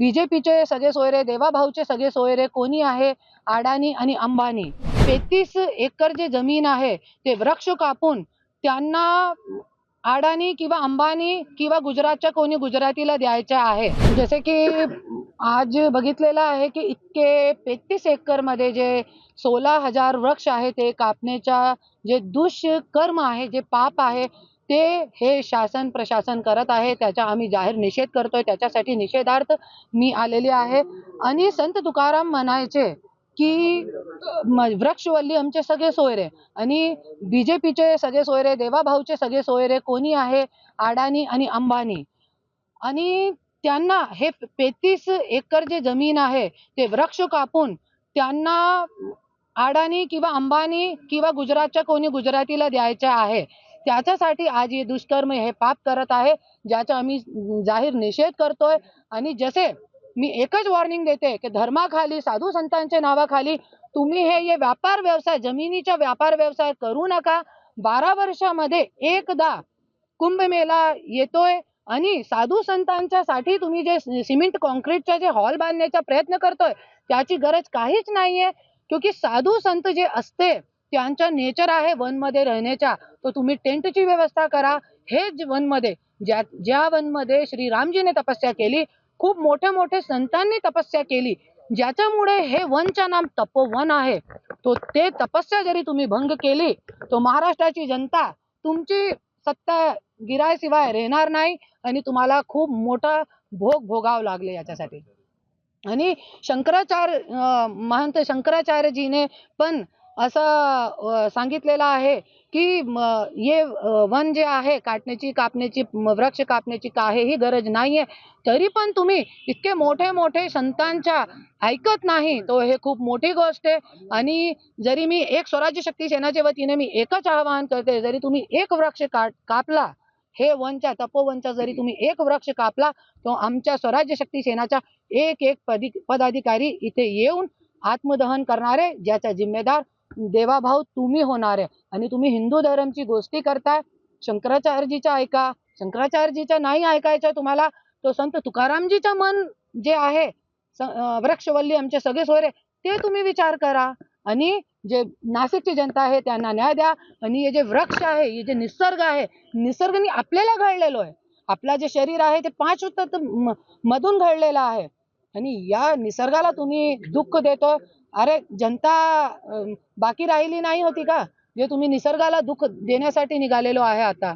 बीजेपीचे सगळे सोयरे देवाभाऊचे सगळे सोयरे कोणी आहे? अडाणी आणि अंबानी. तेहतीस एकर जे जमीन आहे ते वृक्ष कापून त्यांना अडाणी किंवा अंबानी किंवा गुजरातच्या कोणी गुजरातीला द्यायचे आहे. जसे की आज बघितलेलं आहे की इतके तेहतीस एकरमध्ये जे सोळा हजार वृक्ष आहे ते कापण्याच्या जे दुष्कर्म आहे जे पाप आहे ते हे शासन प्रशासन करत आहे त्याचा आम्ही जाहीर निषेध करतोय त्याच्यासाठी निषेधार्थ मी आलेली आहे. आणि संत तुकाराम म्हणायचे की वृक्षवल्ली आमचे सगळे सोयरे आणि बीजेपीचे सगळे सोयरे देवाभाऊचे सगळे सोयरे कोणी आहे? अडाणी आणि अंबानी. आणि त्यांना हे पेतीस एकर जे जमीन आहे ते वृक्ष कापून त्यांना अडाणी किंवा अंबानी किंवा गुजरातच्या कोणी गुजरातीला द्यायचे आहे त्याच्यासाठी आज हे दुष्कर्म हे पाप करत आहे ज्याचा आम्ही जाहीर निषेध करतोय. आणि जसे मी एकच वॉर्निंग देते की धर्माखाली साधू संतांच्या नावाखाली तुम्ही हे हे व्यापार व्यवसाय जमिनीचा व्यापार व्यवसाय करू नका. बारा वर्षामध्ये एकदा कुंभमेळा येतोय आणि साधू संतांच्या साठी तुम्ही जे सिमेंट कॉन्क्रीटचा जे हॉल बांधण्याचा प्रयत्न करतोय त्याची गरज काहीच नाहीये. क्योंकि साधू संत जे असते त्यांचा नेचर आहे वनमध्ये राहण्याचा. तर तुम्ही टेंटची व्यवस्था करा. हेच वनमध्ये ज्या ज्या वनमध्ये श्रीरामजीने तपस्या केली खूप मोठे मोठे संतांनी तपस्या केली. ज्याच्यामुळे हे वनचा नाम तपोवन आहे. तो ते तपस्या जरी तुम्ही भंग केली तो महाराष्ट्राची जनता तुमची सत्ता गिरायशिवाय राहणार नाही आणि तुम्हाला खूप मोठा भोग भोगावं लागले याच्यासाठी. आणि शंकराचार्य महंत शंकराचार्यजीने पण असं सांगितलेलं आहे की म, हे वन जे आहे काटण्याची कापण्याची वृक्ष कापण्याची काहीही गरज नाहीये. तरी पण तुम्ही इतके मोठे मोठे संतांच्या ऐकत नाही तो हे खूप मोठी गोष्ट आहे. आणि जरी मी एक स्वराज्य शक्ती सेनाच्या वतीने मी एकच आवाहन करते जरी तुम्ही एक वृक्ष काट कापला हे वनच्या तपोवनचा जरी तुम्ही एक वृक्ष कापला तो आमच्या स्वराज्य शक्ती सेनाच्या एक एक पदी पदाधिकारी इथे येऊन आत्मदहन करणारे ज्याचा जिम्मेदार देवाभाव तुम्ही होणार आहे. आणि तुम्ही हिंदू धर्मची गोष्टी करताय. शंकराचार्यजीच्या ऐका. शंकराचार्यजीच्या नाही ऐकायचं तुम्हाला तो संत तुकारामजीचं मन जे आहे वृक्षवल्ली आमचे सगळे सोयरे ते तुम्ही विचार करा. आणि जे नाशिकची जनता आहे त्यांना न्याय द्या. आणि हे जे वृक्ष आहे हे जे निसर्ग आहे निसर्गनी आपल्याला घडलेलो आहे. आपला जे शरीर आहे ते पाच तत्व म- मधून घडलेलं आहे. आणि या निसर्गाला तुम्ही दुःख देतो अरे जनता बाकी राहिली नाही होती का? जे तुम्ही निसर्गाला दुःख देण्यासाठी निघालेलो आहे आता.